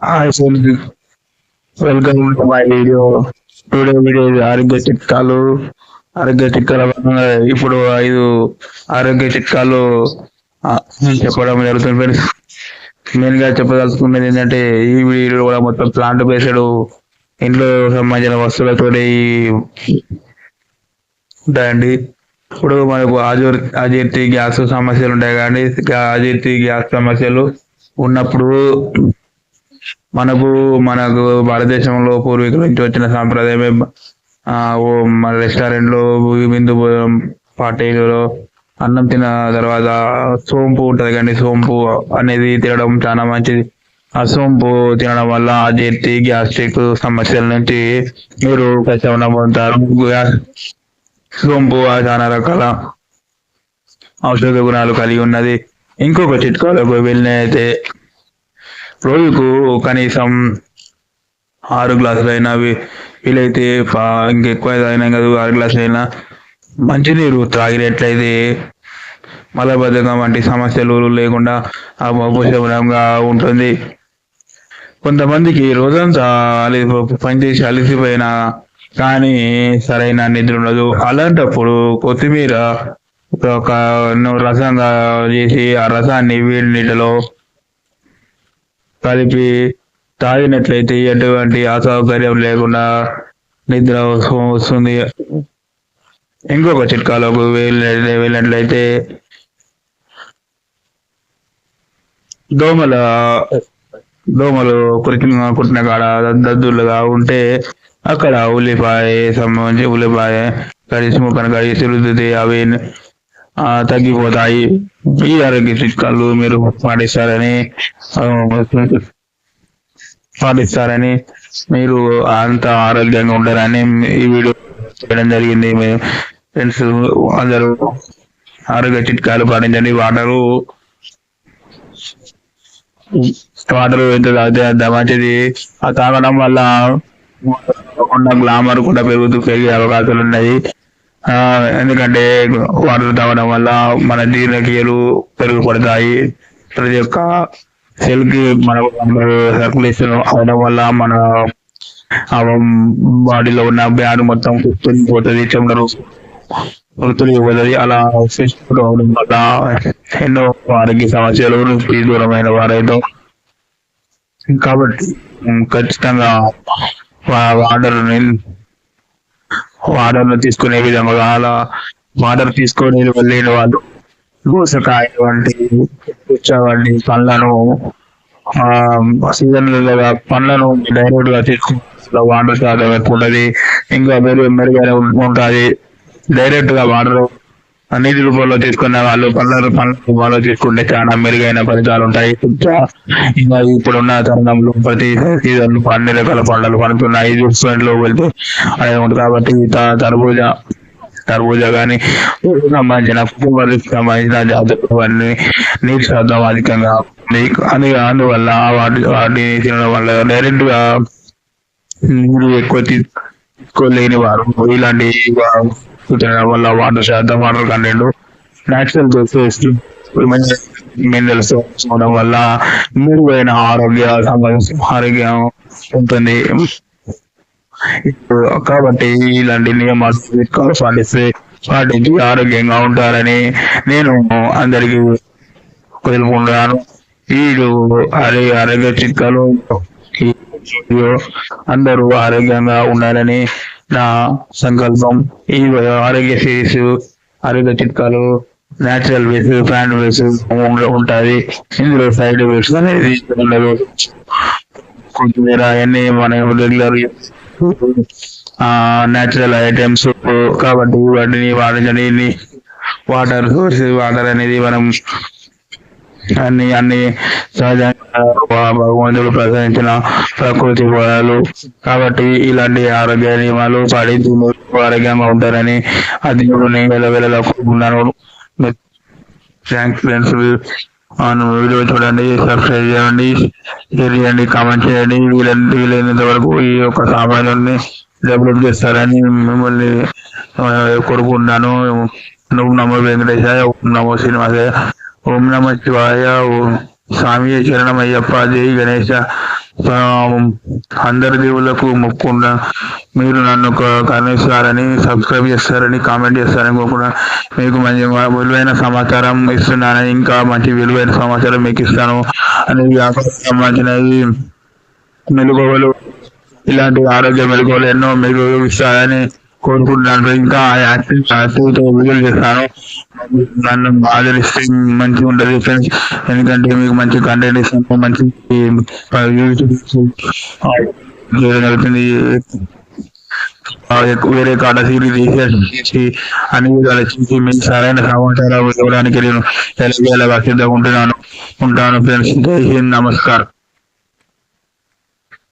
Hi friends welcome to my video today video ఆరోగ్య చిట్కాలు ఆరోగ్య చిట్కాల ఇప్పుడు ఐదు ఆరోగ్య చిట్కాలు చెప్పడం జరుగుతుంది ఫ్రెండ్స్. మెయిన్గా చెప్పదలుచుకున్నది ఏంటంటే ఈ వీడియో కూడా మొత్తం ప్లాంట్ బేస్డ్ ఇంట్లో సంబంధించిన వస్తువులతో ఉంటాయండి. ఇప్పుడు మనకు అజీర్ అజీర్తి గ్యాస్ సమస్యలు ఉంటాయి కానీ అజీర్తి గ్యాస్ సమస్యలు ఉన్నప్పుడు మనకు మనకు భారతదేశంలో పూర్వీకుల నుంచి వచ్చిన సాంప్రదాయమే. మన రెస్టారెంట్లో విందు భోజనం పార్టీలలో అన్నం తిన్న తర్వాత సోంపు ఉంటుంది కానీ సోంపు అనేది తినడం చాలా మంచిది. ఆ సోంపు తినడం వల్ల అజీర్తి గ్యాస్ట్రిక్ సమస్యల నుంచి మీరు ప్రశమనం పొందుతారు. సోంపు చాలా రకాల ఔషధ గుణాలు కలిగి ఉన్నది. ఇంకొక చిట్కాలకు వెళ్ళినైతే రోజుకు కనీసం ఆరు గ్లాసులు అయినా వీలైతే ఇంకెక్కువ అయినా కాదు ఆరు గ్లాసులు అయినా మంచినీరు త్రాగినట్లయితే మలబద్ధకం వంటి సమస్యలు లేకుండా ఉపశమనంగా ఉంటుంది. కొంతమందికి రోజంతా అలి పనిచేసి అలసిపోయినా కానీ సరైన నిద్ర ఉండదు. అలాంటప్పుడు కొత్తిమీర ఒక రసంగా చేసి ఆ రసాన్ని వేడి నీటిలో కలిపి తాగినట్లయితే ఎటువంటి అసౌకర్యం లేకుండా నిద్ర వస్తుంది. ఇంకొక చిట్కాలోకి వెళ్ళి వెళ్ళినట్లయితే దోమల దోమలు కురికిన కుట్టిన కాడ దద్దులుగా ఉంటే అక్కడ ఉల్లిపాయ సంబంధించి ఉల్లిపాయ కడిసి ముక్కను కడిసి రుద్దితే అవి తగ్గిపోతాయి. ఈ ఆరోగ్య చిట్కాలు మీరు పాటిస్తారని పాటిస్తారని మీరు అంత ఆరోగ్యంగా ఉంటారని ఈ వీడియో చేయడం జరిగింది. ఫ్రెండ్స్ అందరూ ఆరోగ్య చిట్కాలు పాటించండి. వాటరు వాటర్ ఎంత తాగితే అంత మంచిది. ఆ తాగడం వల్ల గ్లామర్ కూడా పెరుగుతూ పెరిగే అవకాశాలు ఉన్నాయి ఎందుకంటే వాటర్ తాగడం వల్ల మన జీర్ణక్రియలు పెరుగుపడతాయి ప్రతి ఒక్క సెల్కి మన సర్కులేషన్ అవడం వల్ల మన బాడీలో ఉన్న బ్యాడ్ మొత్తం తొలిగిపోతుంది చెమటలు ఇవ్వదు అలా అవడం వల్ల ఎన్నో ఆరోగ్య సమస్యలు దూరమైన వారైతే కాబట్టి ఖచ్చితంగా వాటర్ వాటర్ తీసుకునే విధంగా అలా వాటర్ తీసుకొని వెళ్ళిన వాళ్ళు దోసకాయ వంటి పుచ్చ వంటి పండ్లను ఆ సీజన్లలో పండ్లను డైరెక్ట్గా తీసుకుని వాటర్ శాతం ఎక్కువ ఉంటది ఇంకా మెరుగు మెరుగైన ఉంటుంది. డైరెక్ట్గా వాటర్ నీటి రూపంలో తీసుకున్న వాళ్ళు పండ్ల పండ్ల రూపంలో తీసుకుంటే చాలా మెరుగైన ఫలితాలు ఉంటాయి. ఇంకా ఇప్పుడున్న తరుణంలో ప్రతి సీజన్ అన్ని రకాల పంటలు పండుతున్నాయి. రెస్టారెంట్లో వెళ్తే అనేది ఉంటుంది కాబట్టి త- తర్బూజా తర్బూజా కానీ సంబంధించిన కుటుంబాలకు సంబంధించిన జాతకులు అన్ని నీటి శాతం అధికంగా ఉంది. అని అందువల్ల వాటి వాటిని తినడం వల్ల డైరెక్ట్గా నీరు ఎక్కువ లేని వారు ఇలాంటి వల్ల వాటర్ శాతం water content natural basis minerals తీసుకోవడం వల్ల మెరుగైన ఆరోగ్య సంబంధించిన ఆరోగ్యం ఉంటుంది. ఇప్పుడు కాబట్టి ఇలాంటి నియమాలు పాటిస్తే పాటించి ఆరోగ్యంగా ఉంటారని నేను అందరికీ తెలుపుకుంటున్నాను వీళ్ళు అరే ఆరోగ్య చిట్కాలు అందరూ ఆరోగ్యంగా ఉండాలని నా సంకల్పం. ఈ ఆరోగ్య సిరీస్ ఆరోగ్య చిట్కాలు నేచురల్ వేస్ ప్లాంట్ వేస్ ఉంటుంది ఇందులో సైడ్ ఎఫెక్ట్స్ అనేది ఉండదు కొత్తిమీర అవన్నీ మన రెగ్యులర్ నేచురల్ ఐటమ్స్ కాబట్టి వాటిని వాడించని వాటర్ వాటర్ అనేది మనం అన్ని అన్ని సహజంగా భగవంతుడు ప్రసాదించిన ప్రకృతి వరాలు. కాబట్టి ఇలాంటి ఆరోగ్య నియమాలు పాటించి ఆరోగ్యంగా ఉంటారని ఆ దేవుడిని కోరుకున్నాను థ్యాంక్స్ ఫ్రెండ్స్ వీడియో చూడండి సబ్స్క్రైబ్ చేయండి షేర్ చేయండి కామెంట్ చేయండి. వీలైన వీలైనంత వరకు ఈ యొక్క సామాన్యాన్ని డెవలప్ చేస్తారని మిమ్మల్ని కోరుకుంటున్నాను. నువ్వు నమో వెంకటేశాయ నమో శ్రీనివాసయ్య ఓం నమ శివాయ ఓం స్వామి శరణమయ్యప్ప దేవి గణేశ. అందరి దేవుళ్ళకు మొక్కుకుండా మీరు నన్ను కరుణిస్తారని సబ్స్క్రైబ్ చేస్తారని కామెంట్ చేస్తారని కూడా మీకు మంచి విలువైన సమాచారం ఇస్తున్నానని ఇంకా మంచి విలువైన సమాచారం మీకు ఇస్తాను. అని వ్యాపారం సంబంధించినవి మెలుగోవలు ఇలాంటి ఆరోగ్య మెలుగోలు ఎన్నో మీకు ఇస్తారని కోరుకుంటున్నాను. ఇంకా యాక్టివ్ యాక్టివ్తో వీడియోలు చేస్తాను. నన్ను ఆదరిస్తే మంచిగా ఉంటుంది ఫ్రెండ్స్. ఎందుకంటే మీకు మంచి కంటెంట్ ఇస్తాను. మంచి జరుగుతుంది వేరే కాడ సీరియల్ తీసేసి అన్ని విధాలు చూసి మీకు సరైన సమాచారం ఇవ్వడానికి నేను ఎలా ఎలా ఉంటున్నాను. ఉంటాను ఫ్రెండ్స్. జై హింద్. నమస్కారం.